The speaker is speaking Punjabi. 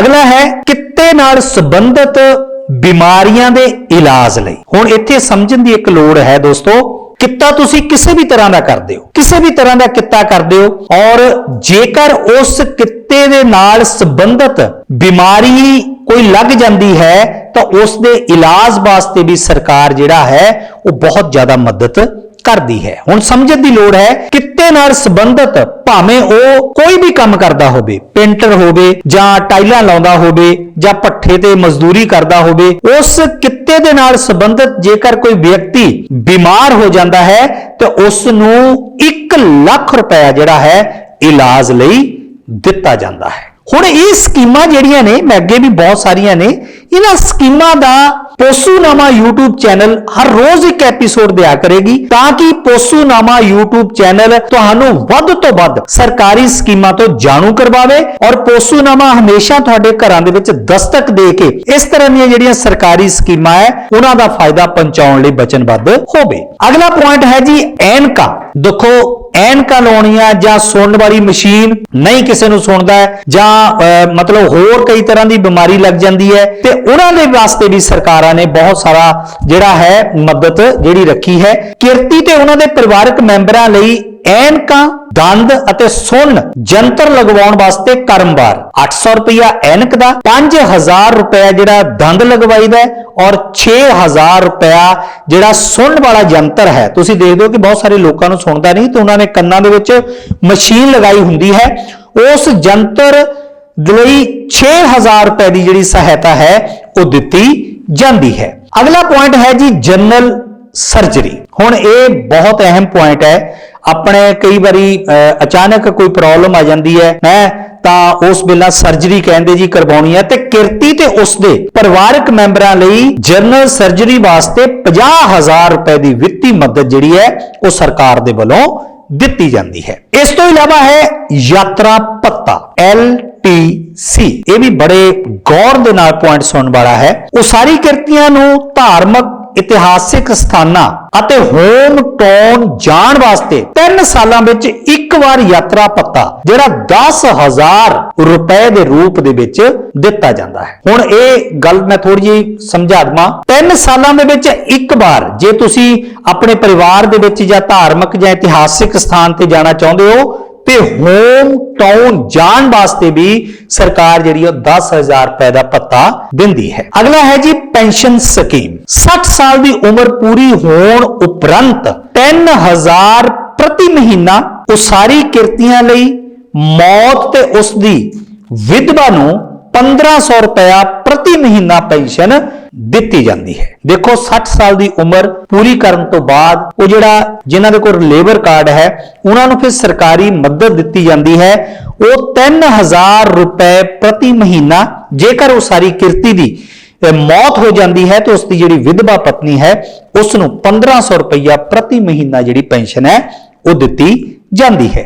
ਅਗਲਾ ਹੈ ਕਿੱਤੇ ਨਾਲ ਸੰਬੰਧਿਤ ਬਿਮਾਰੀਆਂ ਦੇ ਇਲਾਜ ਲਈ। ਹੁਣ ਇੱਥੇ ਸਮਝਣ ਦੀ ਇੱਕ ਲੋੜ ਹੈ ਦੋਸਤੋ, ਕਿੱਤਾ ਤੁਸੀਂ ਕਿਸੇ ਵੀ ਤਰ੍ਹਾਂ ਦਾ ਕਰਦੇ ਹੋ, ਕਿਸੇ ਵੀ ਤਰ੍ਹਾਂ ਦਾ ਕਿੱਤਾ ਕਰਦੇ ਹੋ ਔਰ ਜੇਕਰ ਉਸ ਕਿੱਤੇ ਦੇ ਨਾਲ ਸੰਬੰਧਿਤ ਬਿਮਾਰੀ ਕੋਈ ਲੱਗ ਜਾਂਦੀ ਹੈ, ਤਾਂ ਉਸ ਦੇ ਇਲਾਜ ਵਾਸਤੇ ਵੀ ਸਰਕਾਰ ਜਿਹੜਾ ਹੈ, ਉਹ ਬਹੁਤ ਜ਼ਿਆਦਾ ਮਦਦ ਕਰਦੀ ਹੈ। ਹੁਣ ਸਮਝਣ ਦੀ ਲੋੜ ਹੈ, ਕਿੱਤੇ ਨਾਲ ਸੰਬੰਧਿਤ ਭਾਵੇਂ ਉਹ ਕੋਈ ਵੀ ਕੰਮ ਕਰਦਾ ਹੋਵੇ, ਪੇਂਟਰ ਹੋਵੇ ਜਾਂ ਟਾਈਲਾਂ ਲਾਉਂਦਾ ਹੋਵੇ ਜਾਂ ਪੱਠੇ ਤੇ ਮਜ਼ਦੂਰੀ ਕਰਦਾ ਹੋਵੇ, ਉਸ ਕਿੱਤੇ ਦੇ ਨਾਲ ਸੰਬੰਧਿਤ ਜੇਕਰ ਕੋਈ ਵਿਅਕਤੀ ਬਿਮਾਰ ਹੋ ਜਾਂਦਾ ਹੈ, ਤਾਂ ਉਸ ਨੂੰ 1 ਲੱਖ ਰੁਪਏ ਜਿਹੜਾ ਹੈ, ਇਲਾਜ ਲਈ ਦਿੱਤਾ ਜਾਂਦਾ ਹੈ। ਹੁਣ ਇਹ ਸਕੀਮਾਂ ਜਿਹੜੀਆਂ ਨੇ, ਮੈਂ ਅੱਗੇ ਵੀ ਬਹੁਤ ਸਾਰੀਆਂ ਨੇ ਇਹਨਾਂ ਸਕੀਮਾਂ ਦਾ ਪੋਸੂਨਾਮਾ YouTube ਚੈਨਲ ਹਰ ਰੋਜ਼ ਇੱਕ ਐਪੀਸੋਡ ਦਿਆ ਕਰੇਗੀ ਤਾਂ ਕਿ ਪੋਸੂਨਾਮਾ YouTube ਚੈਨਲ ਤੁਹਾਨੂੰ ਵੱਧ ਤੋਂ ਵੱਧ ਸਰਕਾਰੀ ਸਕੀਮਾਂ ਤੋਂ ਜਾਣੂ ਕਰਵਾਵੇ ਔਰ ਪੋਸੂਨਾਮਾ ਹਮੇਸ਼ਾ ਤੁਹਾਡੇ ਘਰਾਂ ਦੇ ਵਿੱਚ ਦਸਤਕ ਦੇ ਕੇ ਇਸ ਤਰ੍ਹਾਂ ਦੀਆਂ ਜਿਹੜੀਆਂ ਸਰਕਾਰੀ ਸਕੀਮਾਂ ਹੈ, ਉਹਨਾਂ ਦਾ ਫਾਇਦਾ ਪਹੁੰਚਾਉਣ ਲਈ ਵਚਨਬੱਧ ਹੋਵੇ। ਅਗਲਾ ਪੁਆਇੰਟ ਹੈ ਜੀ ਐਨਕਾ। ਦੇਖੋ ਐਨਕਾਂ ਲਾਉਣੀਆਂ ਜਾਂ ਸੁਣਨ ਵਾਲੀ ਮਸ਼ੀਨ ਨਹੀਂ ਕਿਸੇ ਨੂੰ ਸੁਣਦਾ ਜਾਂ ਮਤਲਬ ਹੋਰ ਕਈ ਤਰ੍ਹਾਂ ਦੀ ਬਿਮਾਰੀ ਲੱਗ ਜਾਂਦੀ ਹੈ ਤੇ ਉਹਨਾਂ ਦੇ ਵਾਸਤੇ ਵੀ ਸਰਕਾਰਾਂ ਨੇ ਬਹੁਤ ਸਾਰਾ ਜਿਹੜਾ ਹੈ ਮਦਦ ਜਿਹੜੀ ਰੱਖੀ ਹੈ। ਕਿਰਤੀ ਤੇ ਉਹਨਾਂ ਦੇ ਪਰਿਵਾਰਕ ਮੈਂਬਰਾਂ ਲਈ ਐਨਕਾਂ, ਦੰਦ ਅਤੇ ਸੁਣ ਜੰਤਰ ਲਗਵਾਉਣ ਵਾਸਤੇ ਕਰਮਵਾਰ। 800 ਰੁਪਇਆ ਐਨਕ ਦਾ 5000 ਰੁਪਇਆ ਜਿਹੜਾ ਦੰਦ ਲਗਵਾਈਦਾ ਹੈ ਔਰ 6000 ਰੁਪਇਆ ਜਿਹੜਾ ਸੁਣਨ ਵਾਲਾ ਜੰਤਰ ਹੈ। ਤੁਸੀਂ ਦੇਖਦੇ ਹੋ ਕਿ ਬਹੁਤ ਸਾਰੇ ਲੋਕਾਂ ਨੂੰ ਸੁਣਦਾ ਨਹੀਂ ਤੇ ਉਹਨਾਂ ਨੇ ਕੰਨਾਂ ਦੇ ਵਿੱਚ ਮਸ਼ੀਨ ਲਗਾਈ ਹੁੰਦੀ ਹੈ। ਉਸ ਜੰਤਰ ਲਈ 6000 ਰੁਪਏ ਦੀ ਜਿਹੜੀ ਸਹਾਇਤਾ ਹੈ, ਉਹ ਦਿੱਤੀ ਜਾਂਦੀ ਹੈ। ਅਗਲਾ ਪੁਆਇੰਟ ਹੈ ਜੀ ਜਨਰਲ ਸਰਜਰੀ ਹੁਣ ਇਹ ਬਹੁਤ ਅਹਿਮ ਪੁਆਇੰਟ ਹੈ। ਆਪਣੇ ਕਈ ਵਾਰੀ ਅਚਾਨਕ ਕੋਈ ਪ੍ਰੋਬਲਮ ਆ ਜਾਂਦੀ ਹੈ। ਹੈ ਤਾਂ ਉਸ ਵੇਲਾ ਸਰਜਰੀ ਕਹਿੰਦੇ ਜੀ ਕਰਵਾਉਣੀ ਹੈ ਤੇ ਕਿਰਤੀ ਤੇ ਉਸ ਦੇ ਪਰਿਵਾਰਕ ਮੈਂਬਰਾਂ ਲਈ ਜਨਰਲ ਸਰਜਰੀ ਵਾਸਤੇ 50000 ਰੁਪਏ ਦੀ ਵਿੱਤੀ ਮਦਦ ਜਿਹੜੀ ਹੈ, ਉਹ ਸਰਕਾਰ ਦੇ ਵੱਲੋਂ ਦਿੱਤੀ ਜਾਂਦੀ ਹੈ। ਇਸ ਤੋਂ ਇਲਾਵਾ ਹੈ ਯਾਤਰਾ ਭੱਤਾ LTC ਇਹ ਵੀ ਬੜੇ ਗੌਰ ਦੇ ਨਾਲ ਪੁਆਇੰਟ ਸੁਣਨ ਵਾਲਾ ਹੈ। ਉਹ ਸਾਰੀ ਕਿਰਤੀਆਂ ਨੂੰ ਧਾਰਮਿਕ, ਇਤਿਹਾਸਿਕ ਸਥਾਨਾਂ ਅਤੇ ਹੋਮ ਟਾਊਨ ਜਾਣ ਵਾਸਤੇ 3 ਸਾਲਾਂ ਵਿੱਚ ਇੱਕ ਵਾਰ ਯਾਤਰਾ ਭੱਤਾ ਜਿਹੜਾ 10000 ਰੁਪਏ ਦੇ ਰੂਪ ਦੇ ਵਿੱਚ ਦਿੱਤਾ ਜਾਂਦਾ ਹੈ। ਹੁਣ ਇਹ ਗੱਲ ਮੈਂ ਥੋੜੀ ਜਿਹੀ ਸਮਝਾ ਦਵਾਂ। 3 ਸਾਲਾਂ ਦੇ ਵਿੱਚ ਇੱਕ ਵਾਰ, ਜੇ ਤੁਸੀਂ ਆਪਣੇ ਪਰਿਵਾਰ ਦੇ ਵਿੱਚ ਜਾਂ ਧਾਰਮਿਕ ਜਾਂ ਇਤਿਹਾਸਿਕ ਸਥਾਨ ਤੇ ਜਾਣਾ ਚਾਹੁੰਦੇ ਹੋ ਤੇ ਹੋਮ ਟਾਊਨ ਜਾਣ ਵਾਸਤੇ ਵੀ ਸਰਕਾਰ ਜਿਹੜੀ ਉਹ 10000 ਰੁਪਏ ਦਾ ਭੱਤਾ ਦਿੰਦੀ ਹੈ। ਅਗਲਾ ਹੈ ਜੀ ਪੈਨਸ਼ਨ ਸਕੀਮ। 60 ਸਾਲ ਦੀ ਉਮਰ ਪੂਰੀ ਹੋਣ ਉਪਰੰਤ 3000 ਪ੍ਰਤੀ ਮਹੀਨਾ ਉਸਾਰੀ ਕਿਰਤੀਆਂ ਲਈ ਮੌਤ ਤੇ ਉਸ ਦੀ ਵਿਧਵਾ ਨੂੰ 1500 ਰੁਪਇਆ ਪ੍ਰਤੀ ਮਹੀਨਾ ਪੈਨਸ਼ਨ ਦਿੱਤੀ ਜਾਂਦੀ ਹੈ। ਦੇਖੋ 60 ਸਾਲ ਦੀ ਉਮਰ ਪੂਰੀ ਕਰਨ ਤੋਂ ਬਾਅਦ ਉਹ ਜਿਹੜਾ ਜਿਨ੍ਹਾਂ ਦੇ ਕੋਲ ਲੇਬਰ ਕਾਰਡ ਹੈ, ਉਹਨਾਂ ਨੂੰ ਫਿਰ ਸਰਕਾਰੀ ਮਦਦ ਦਿੱਤੀ ਜਾਂਦੀ ਹੈ। ਉਹ 3000 ਰੁਪਏ ਪ੍ਰਤੀ ਮਹੀਨਾ, ਜੇਕਰ ਉਹ ਸਾਰੀ ਕਿਰਤੀ ਦੀ ਮੌਤ ਹੋ ਜਾਂਦੀ ਹੈ ਤੇ ਉਸ ਦੀ ਜਿਹੜੀ ਵਿਧਵਾ ਪਤਨੀ ਹੈ ਉਸ ਨੂੰ 1500 ਰੁਪਇਆ ਪ੍ਰਤੀ ਮਹੀਨਾ ਜਿਹੜੀ ਪੈਨਸ਼ਨ ਹੈ, ਉਹ ਦਿੱਤੀ ਜਾਂਦੀ ਹੈ।